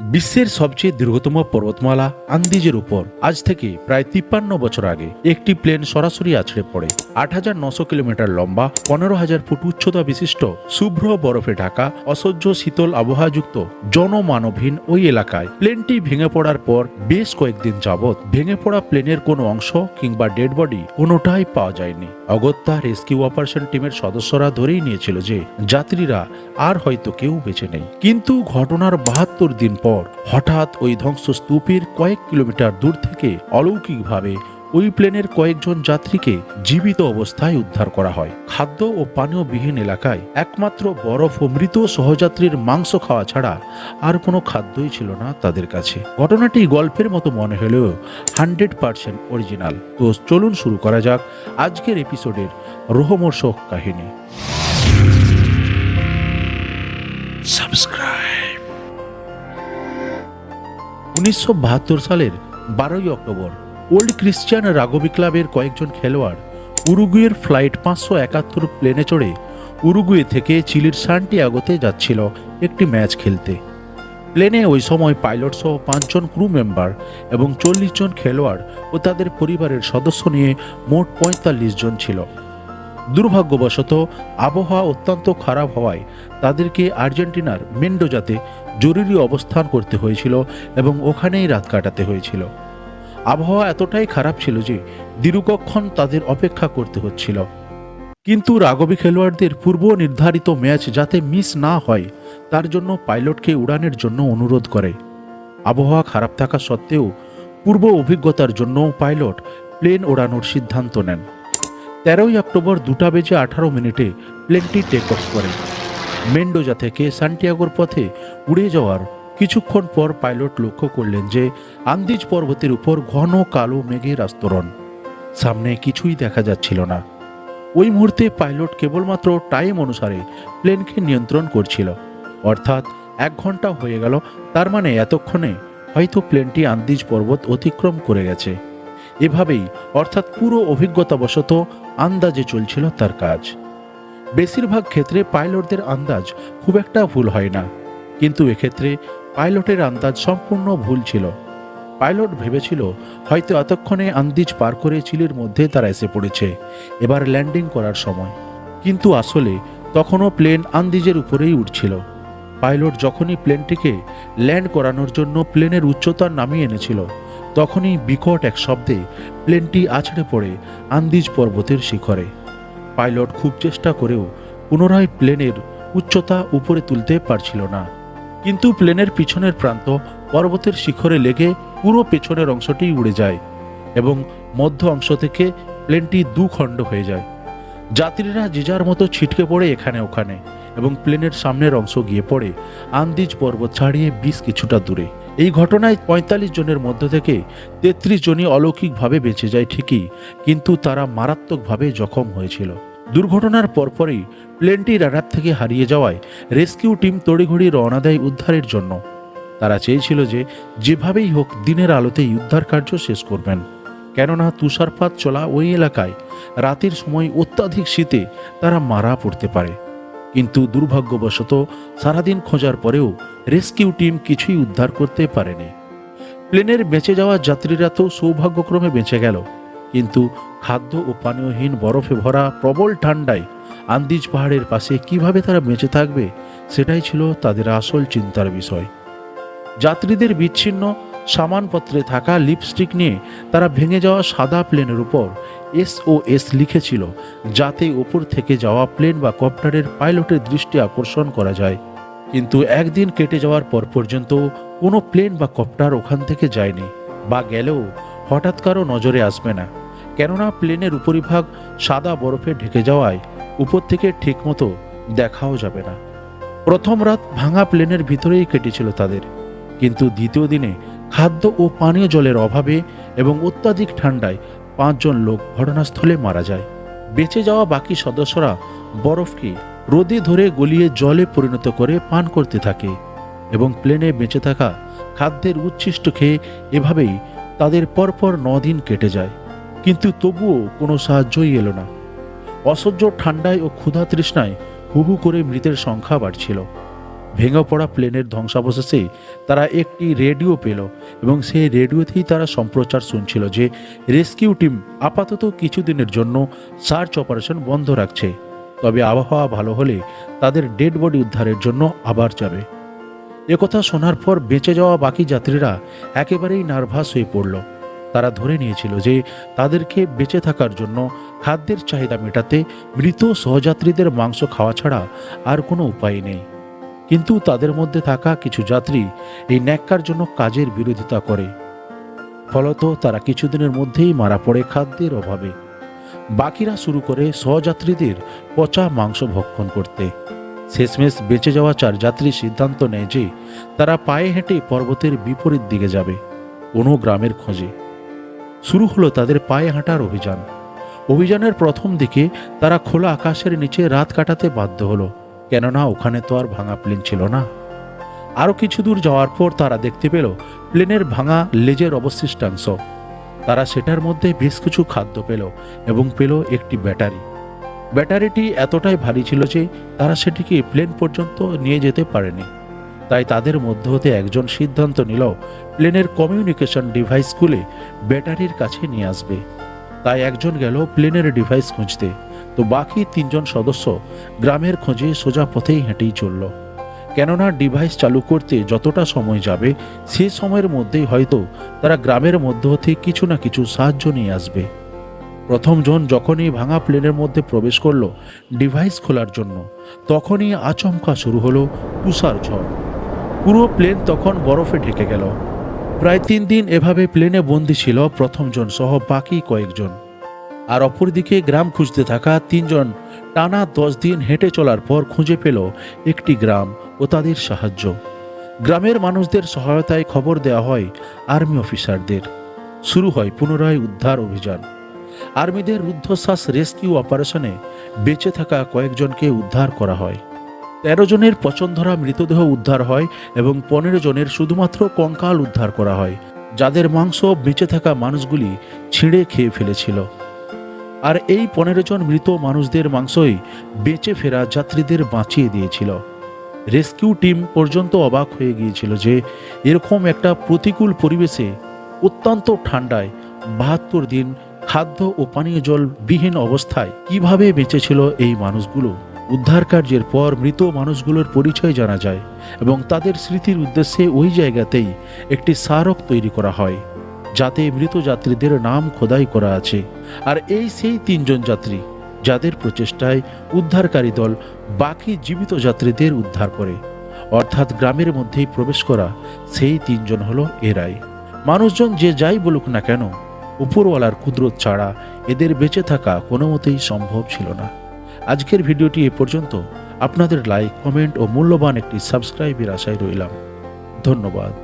বিশ্বের সবচেয়ে দীর্ঘতম পর্বতমালা আন্দিজের উপর আজ থেকে প্রায় তিপ্পান্ন বছর আগে একটি প্লেন সরাসরি আছড়ে পড়ে। আট হাজার নশো কিলোমিটার লম্বা, পনেরো হাজার ফুট উচ্চতা বিশিষ্ট, শুভ্র বরফে ঢাকা, অসহ্য শীতল আবহাওয়াযুক্ত, জনমানবহীন ওই এলাকায়। প্লেনটি ভেঙে পড়ার পর বেশ কয়েকদিন যাবৎ ভেঙে পড়া প্লেনের কোনো অংশ কিংবা ডেড বডি কোনোটাই পাওয়া যায়নি। অগত্যা রেস্কিউ অপারেশন টিমের সদস্যরা ধরেই নিয়েছিল যে, যাত্রীরা আর হয়তো কেউ বেঁচে নেই। কিন্তু ঘটনার বাহাত্তর দিন পর হঠাৎ ওই ধ্বংসস্তূপের কয়েক কিলোমিটার দূর থেকে অলৌকিকভাবে ওই প্লেনের কয়েকজন যাত্রীকে জীবিত অবস্থায় উদ্ধার করা হয়। খাদ্য ও পানীয়বিহীন এলাকায় একমাত্র বরফ ও মৃত সহযাত্রীর মাংস খাওয়া ছাড়া আর কোনো খাদ্যই ছিল না তাদের কাছে। ঘটনাটি গল্পের মতো মনে হলেও হান্ড্রেড পার্সেন্ট অরিজিনাল। তো চলুন শুরু করা যাক আজকের এপিসোডের রোহমর্ষক কাহিনী। সাবস্ক্রাইব উনিশশো বাহাত্তর সালের বারোই অক্টোবর, ওল্ড ক্রিশ্চিয়ান রাগবি ক্লাবের কয়েকজন খেলোয়াড় উরুগুয়ের ফ্লাইট পাঁচশো একাত্তর প্লেনে চড়ে উরুগুয়ে থেকে চিলির সান্টিয়াগোতে যাচ্ছিল একটি ম্যাচ খেলতে। প্লেনে ওই সময় পাইলট সহ পাঁচজন ক্রু মেম্বার এবং চল্লিশ জন খেলোয়াড় ও তাদের পরিবারের সদস্য নিয়ে মোট পঁয়তাল্লিশ জন ছিল। দুর্ভাগ্যবশত, আবহাওয়া অত্যন্ত খারাপ হওয়ায় তাদেরকে আর্জেন্টিনার মেন্ডোজাতে জরুরি অবস্থান করতে হয়েছিল এবং ওখানেই রাত কাটাতে হয়েছিল। আবহাওয়া এতটাই খারাপ ছিল যে, দীর্ঘক্ষণ তাদের অপেক্ষা করতে হচ্ছিল। কিন্তু রাগবি খেলোয়াড়দের পূর্ব নির্ধারিত ম্যাচ যাতে মিস না হয়, তার জন্য পাইলটকে উড়ানের জন্য অনুরোধ করে। আবহাওয়া খারাপ থাকা সত্ত্বেও, পূর্ব অভিজ্ঞতার জন্য পাইলট প্লেন ওড়ানোর সিদ্ধান্ত নেন। তেরোই অক্টোবর দুটা বেজে আঠারো মিনিটে প্লেনটি টেক অফ করে। মেন্ডোজা থেকে সান্টিয়াগোর পথে উড়ে যাওয়ার কিছুক্ষণ পর পাইলট লক্ষ্য করলেন যে আন্দিজ পর্বতের উপর ঘন কালো মেঘের আস্তরণ। সামনে কিছুই দেখা যাচ্ছিল না। ওই মুহূর্তে পাইলট কেবলমাত্র টাইম অনুসারে প্লেনকে নিয়ন্ত্রণ করছিল। অর্থাৎ এক ঘণ্টা হয়ে গেল, তার মানে এতক্ষণে হয়তো প্লেনটি আন্দিজ পর্বত অতিক্রম করে গেছে। এভাবেই, অর্থাৎ পুরো অভিজ্ঞতাবশত, আন্দাজে চলছিল তার কাজ। বেশিরভাগ ক্ষেত্রে পাইলটদের আন্দাজ খুব একটা ভুল হয় না। কিন্তু এক্ষেত্রে পাইলটের আন্দাজ সম্পূর্ণ ভুল ছিল। পাইলট ভেবেছিল, হয়তো এতক্ষণে আন্দিজ পার করে চিলির মধ্যে তারা এসে পড়েছে। এবার ল্যান্ডিং করার সময়। কিন্তু আসলে, তখনও প্লেন আন্দিজের উপরেই উঠছিল। পাইলট যখনই প্লেনটিকে ল্যান্ড করানোর জন্য প্লেনের উচ্চতা নামিয়ে এনেছিল তখনই বিকট এক শব্দে প্লেনটি আছড়ে পড়ে আন্দিজ পর্বতের শিখরে। পাইলট খুব চেষ্টা করেও পুনরায় প্লেনের উচ্চতা উপরে তুলতে পারছিল না। কিন্তু প্লেনের পিছনের প্রান্ত পর্বতের শিখরে লেগে পুরো পেছনের অংশটি উড়ে যায় এবং মধ্য অংশ থেকে প্লেনটি দু খণ্ড হয়ে যায়। যাত্রীরা যে যার মতো ছিটকে পড়ে এখানে ওখানে এবং প্লেনের সামনের অংশ গিয়ে পড়ে আন্দিজ পর্বত ছাড়িয়ে বিশ কিছুটা দূরে। এই ঘটনায় পঁয়তাল্লিশ জনের মধ্য থেকে তেত্রিশ জনই অলৌকিকভাবে বেঁচে যায় ঠিকই, কিন্তু তারা মারাত্মকভাবে জখম হয়েছিল। দুর্ঘটনার পরপরই প্লেনটি রাডার থেকে হারিয়ে যাওয়ায় রেস্কিউ টিম তড়িঘড়ি রওনা দেয় উদ্ধারের জন্য। তারা চেয়েছিল যে যেভাবেই হোক দিনের আলোতেই উদ্ধার কার্য শেষ করবেন। কেননা তুষারপাত চলা ওই এলাকায় রাতের সময় অত্যাধিক শীতে তারা মারা পড়তে পারে। কিন্তু দুর্ভাগ্যবশত সারাদিন খোঁজার পরেও রেস্কিউ টিম কিছুই উদ্ধার করতে পারেনি। প্লেনের বেঁচে যাওয়া যাত্রীরা তো সৌভাগ্যক্রমে বেঁচে গেল, কিন্তু খাদ্য ও পানীয়হীন বরফে ভরা প্রবল ঠান্ডায় আন্দিজ পাহাড়ের পাশে কীভাবে তারা বেঁচে থাকবে, সেটাই ছিল তাদের আসল চিন্তার বিষয়। যাত্রীদের বিচ্ছিন্ন সামানপত্রে থাকা লিপস্টিক নিয়ে তারা ভেঙে যাওয়া সাদা প্লেনের উপর এসওএস লিখেছিল, যাতে ওপর থেকে যাওয়া প্লেন বা কপ্টারের পাইলটের দৃষ্টি আকর্ষণ করা যায়। কিন্তু একদিন কেটে যাওয়ার পর পর্যন্ত কোনো প্লেন বা কপ্টার ওখান থেকে যায়নি, বা গেলেও হঠাৎ কারও নজরে আসবে না। কেননা প্লেনের উপরিভাগ সাদা বরফে ঢেকে যাওয়ায় উপর থেকে ঠিকমতো দেখাও যাবে না। প্রথম রাত ভাঙা প্লেনের ভিতরেই কেটেছিল তাদের। কিন্তু দ্বিতীয় দিনে খাদ্য ও পানীয় জলের অভাবে এবং অত্যাধিক ঠান্ডায় পাঁচজন লোক ঘটনাস্থলে মারা যায়। বেঁচে যাওয়া বাকি সদস্যরা বরফকে রোদে ধরে গলিয়ে জলে পরিণত করে পান করতে থাকে এবং প্লেনে বেঁচে থাকা খাদ্যের উচ্ছিষ্ট খেয়ে এভাবেই তাদের পরপর দিন কেটে যায়। কিন্তু তবুও কোনো সাহায্যই এলো না। অসহ্য ঠান্ডায় ও ক্ষুধা তৃষ্ণায় হু হু করে মৃতের সংখ্যা বাড়ছিল। ভেঙে পড়া প্লেনের ধ্বংসাবশেষে তারা একটি রেডিও পেল এবং সেই রেডিওতেই তারা সম্প্রচার শুনছিল যে রেস্কিউ টিম আপাতত কিছুদিনের জন্য সার্চ অপারেশন বন্ধ রাখছে। তবে আবহাওয়া ভালো হলে তাদের ডেড বডি উদ্ধারের জন্য আবার যাবে। একথা শোনার পর বেঁচে যাওয়া বাকি যাত্রীরা একেবারেই নার্ভাস হয়ে পড়ল। তারা ধরে নিয়েছিল যে তাদেরকে বেঁচে থাকার জন্য খাদ্যের চাহিদা মেটাতে মৃত সহযাত্রীদের মাংস খাওয়া ছাড়া আর কোনো উপায় নেই। কিন্তু তাদের মধ্যে থাকা কিছু যাত্রী এই ন্যাক্কার জন্য কাজের বিরোধিতা করে। ফলত তারা কিছুদিনের মধ্যেই মারা পড়ে খাদ্যের অভাবে। বাকিরা শুরু করে সহযাত্রীদের পচা মাংস ভক্ষণ করতে। শেষমেশ বেঁচে যাওয়া চার যাত্রী সিদ্ধান্ত নেয় যে তারা পায়ে হেঁটে পর্বতের বিপরীত দিকে যাবে কোনো গ্রামের খোঁজে। শুরু হলো তাদের পায়ে হাঁটার অভিযান। অভিযানের প্রথম দিকে তারা খোলা আকাশের নিচে রাত কাটাতে বাধ্য হলো। কেননা ওখানে তো আর ভাঙা প্লেন ছিল না। আরও কিছু দূর যাওয়ার পর তারা দেখতে পেল, প্লেনের ভাঙা লেজের অবশিষ্টাংশ। তারা সেটার মধ্যে বেশ কিছু খাদ্য পেল এবং পেল একটি ব্যাটারি। ব্যাটারিটি এতটাই ভারী ছিল যে তারা সেটিকে প্লেন পর্যন্ত নিয়ে যেতে পারেনি। তাই তাদের মধ্য হতে একজন সিদ্ধান্ত নিল, প্লেনের কমিউনিকেশন ডিভাইস খুলে ব্যাটারির কাছে নিয়ে আসবে। তাই একজন গেল প্লেনের ডিভাইস খুঁজতে। তো বাকি তিনজন সদস্য গ্রামের খোঁজে সোজা পথেই হেঁটেই চলল। কেননা ডিভাইস চালু করতে যতটা সময় যাবে, সে সময়ের মধ্যেই হয়তো তারা গ্রামের মধ্য হতে কিছু না কিছু সাহায্য নিয়ে আসবে। প্রথমজন যখনই ভাঙা প্লেনের মধ্যে প্রবেশ করল ডিভাইস খোলার জন্য, তখনই আচমকা শুরু হলো তুষার ঝড়। পুরো প্লেন তখন বরফে ঢেকে গেল। প্রায় তিন দিন এভাবে প্লেনে বন্দি ছিল প্রথমজন সহ বাকি কয়েকজন। আর অপরদিকে গ্রাম খুঁজতে থাকা তিনজন টানা দশ দিন হেঁটে চলার পর খুঁজে পেল একটি গ্রাম ও তাদের সাহায্য। গ্রামের মানুষদের সহায়তায় খবর দেওয়া হয় আর্মি অফিসারদের। শুরু হয় পুনরায় উদ্ধার অভিযান। আর্মিদের রুদ্ধশ্বাস রেস্কিউ অপারেশনে বেঁচে থাকা কয়েকজনকে উদ্ধার করা হয়। তেরো জনের পচনধরা মৃতদেহ উদ্ধার হয় এবং পনেরো জনের শুধুমাত্র কঙ্কাল উদ্ধার করা হয়, যাদের মাংস বেঁচে থাকা মানুষগুলি ছিঁড়ে খেয়ে ফেলেছিল। আর এই পনেরো জন মৃত মানুষদের মাংসই বেঁচে ফেরা যাত্রীদের বাঁচিয়ে দিয়েছিল। রেস্কিউ টিম পর্যন্ত অবাক হয়ে গিয়েছিল যে এরকম একটা প্রতিকূল পরিবেশে অত্যন্ত ঠান্ডায় বাহাত্তর দিন খাদ্য ও পানীয় জল বিহীন অবস্থায় কীভাবে বেঁচেছিল এই মানুষগুলো? উদ্ধার কার্যের পর মৃত মানুষগুলোর পরিচয় জানা যায় এবং তাদের স্মৃতির উদ্দেশ্যে ওই জায়গাতেই একটি স্মারক তৈরি করা হয়। যাতে মৃত যাত্রীদের নাম খোদাই করা আছে। আর এই সেই তিনজন যাত্রী, যাদের প্রচেষ্টায় উদ্ধারকারী দল বাকি জীবিত যাত্রীদের উদ্ধার করে। অর্থাৎ গ্রামের মধ্যেই প্রবেশ করা সেই তিনজন হলো এরাই। মানুষজন যে যাই বলুক না কেন, উপরওয়ালার কুদরত ছাড়া এদের বেঁচে থাকা কোনো মতেই সম্ভব ছিল না। আজকের ভিডিওটি এ পর্যন্ত। আপনাদের লাইক, কমেন্ট ও মূল্যবান একটি সাবস্ক্রাইবের আশায় রইলাম। ধন্যবাদ।